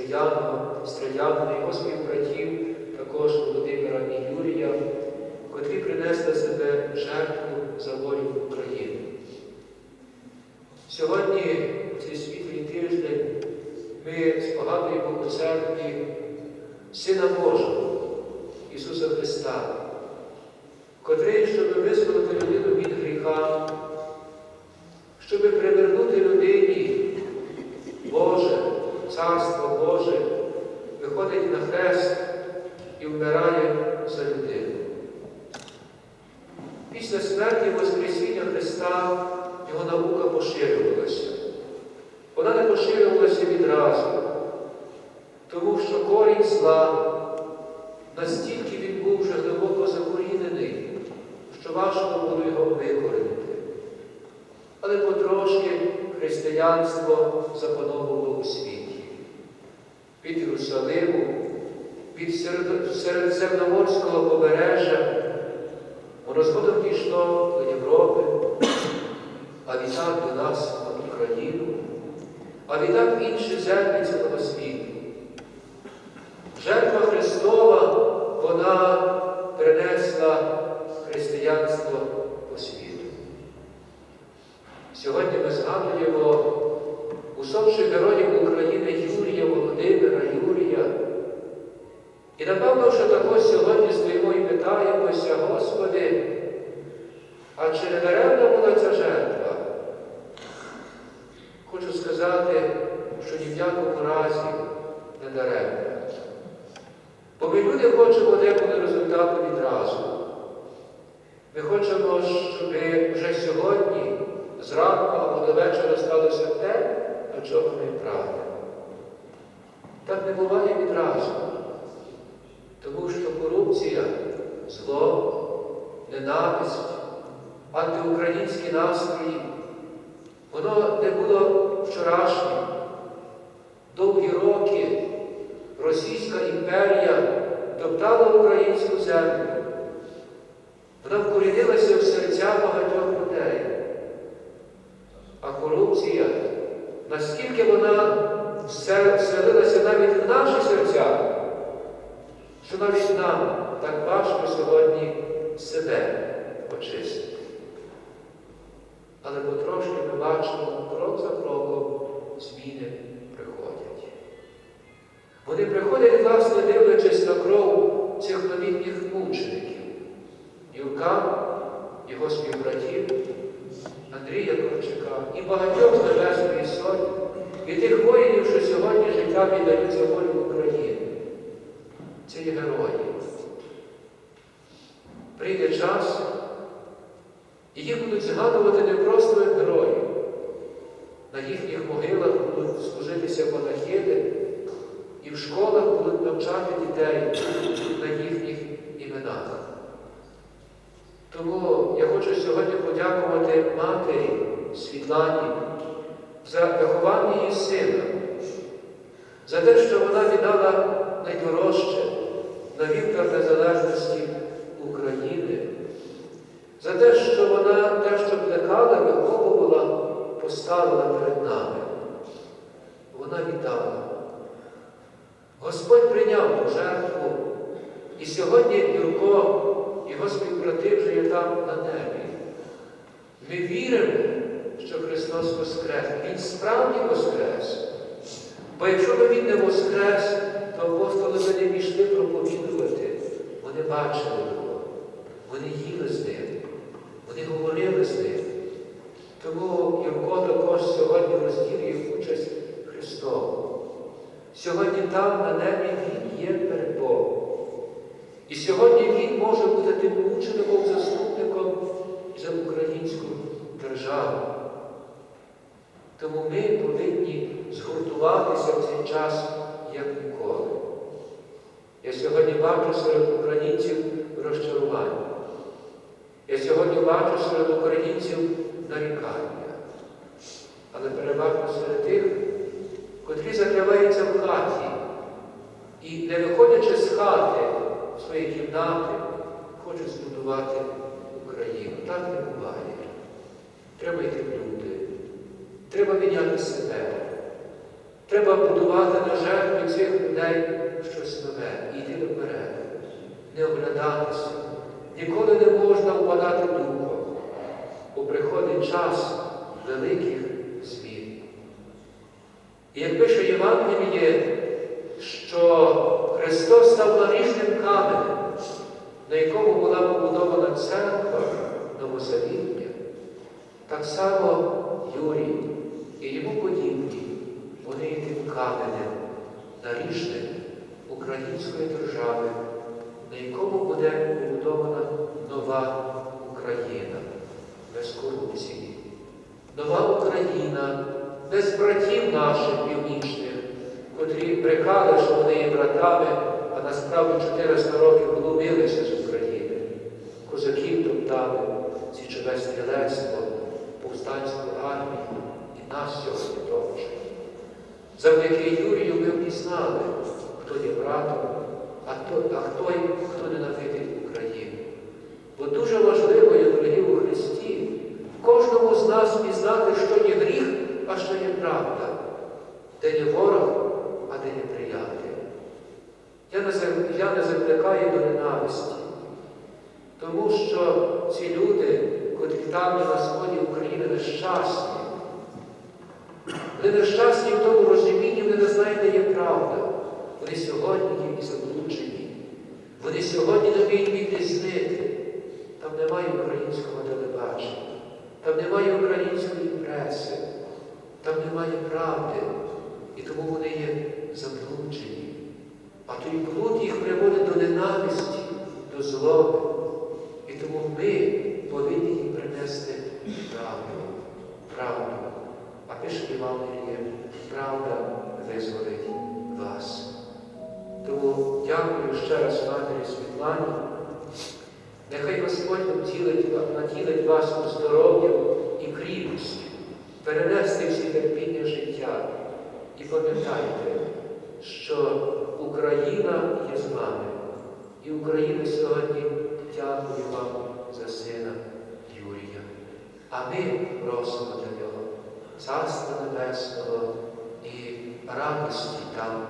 Дем'яна, його співбратів, також Володимира і Юрія, котрі принесли себе жертву за волю України. Сьогодні, у цей світлий тиждень, ми спогадуємо у церкві Сина Божого, Ісуса Христа, котрий, щоб визволити людину від гріха, щоб привернути людині Боже, Царство Боже, виходить на хрест і вмирає за людину. Після смерті і Воскресіння Христа його наука поширювалася. Вона не поширювалася тому що корінь зла настільки він був вже глибоко закорінений, що важко було його викорінити. Але потрошки християнство запановувало у світі. Від Єрусалиму, від Середземноморського побережжя, воно згодом дійшло до Європи, а відтак до нас на Україну, а відтак інші землі цілого світу. Жертва Христова, вона принесла християнство по світу. Сьогодні ми згадуємо усопших героїв України Юрія, Володимира, Юрія. І напевно, що також сьогодні стоїмо і питаємося, Господи, а чи не даремна була ця жертва? Хочу сказати, що ні в якому разі не даремна. Бо ми люди хочемо деколи результату відразу. Ми хочемо, щоб вже сьогодні, зранку або до вечора сталося те, до чого ми прагнемо. Так не буває відразу. Тому що корупція, зло, ненависть, антиукраїнські настрої, воно не було вчорашнім. Довгі роки Російська імперія топтала українську землю. Вона вкорінилася в серця багатьох людей. А корупція, наскільки вона вселилася навіть в наші серця, що навіть нам так важко сьогодні себе очистити. Але потрошки ми бачимо, крок за кроком зміни приходять. Вони приходять, власне, дивлячись на кров цих новітніх мучеників, Юрка, його співбратів, Андрія Корчака і багатьох з Небесної Сотні, і тих воїнів, що сьогодні життя віддають за волю України. Це є герої. Прийде час, і їх будуть згадувати не просто як героїв. На їхніх могилах будуть служитися і в школах будуть навчати дітей на їхніх іменах. Тому я хочу сьогодні подякувати матері Світлані за виховання її сина, за те, що вона віддала найдорожче на віктор незалежності України, за те, що вона те, що плекала, виховувала, поставила перед нами. Вона віддала. Господь прийняв ту жертву, і сьогодні Юрко, його співбрати вже є там на небі. Ми віримо, що Христос Воскрес. Він справді Воскрес. Бо якщо б Він не Воскрес, то апостоли би не пішли проповідувати. Вони бачили його, вони їли з ним, вони говорили з ним. Тому Юрко також сьогодні розділює участь Христову. Сьогодні там на небі Він є перед Богом. І сьогодні Він може бути тим мучеником, заступником за українську державу. Тому ми повинні згуртуватися в цей час, як ніколи. Я сьогодні бачу серед українців розчарування. Я сьогодні бачу серед українців нарікання. Але переважно серед тих, котрі закриваються в хаті і, не виходячи з хати в кімнати, хочуть збудувати Україну. Так не буває. Треба йти в люди. Треба міняти себе. Треба будувати на жертві цих людей щось нове, йти доперед, не оглядатися. Ніколи не можна впадати духом, бо приходить час великих. І як пише Євангеліє, що Христос став наріжним каменем, на якому була побудована церква Новозавітня, так само Юрій і йому подібні, вони є тим каменем наріжним української держави, на якому буде побудована нова Україна без корупції. Нова Україна без братів наших північних, котрі брехали, що вони є братами, а насправді 400 років глумилися з України. Козаків топтали, січове стрілецтво, повстанську армію і нас сьогодні топчуть. Завдяки Юрію ми впізнали, хто є братом, а хто, а хто ненавидить Україну. Бо дуже важливо, є, дорогі у Христі, кожному з нас пізнати, що є гріх, а що є правда, де є ворог, а де є приятель. Я не, я не закликаю до ненависті, тому що ці люди, котрі там на сході України, нещасні. Вони нещасні в тому розумінні, вони не знають, де є правда. Вони сьогодні і заблуджені. Вони сьогодні не вміють відрізнити. Там немає українського телебачення, там немає української преси, там немає правди. І тому вони є заблуджені. А той блуд їх приводить до ненависті, до злоби. І тому ми повинні їм принести правду. Правду. А пише Євангеліє, правда визволить вас. Тому дякую ще раз Матері Світлані. Нехай Господь наділить, вас здоров'ям і кріпостю, перенести всі терпіння життя. І пам'ятайте, що Україна є з вами. І Україна сьогодні дякує вам за сина Юрія. А ми просимо для нього Царства Небесного і радості там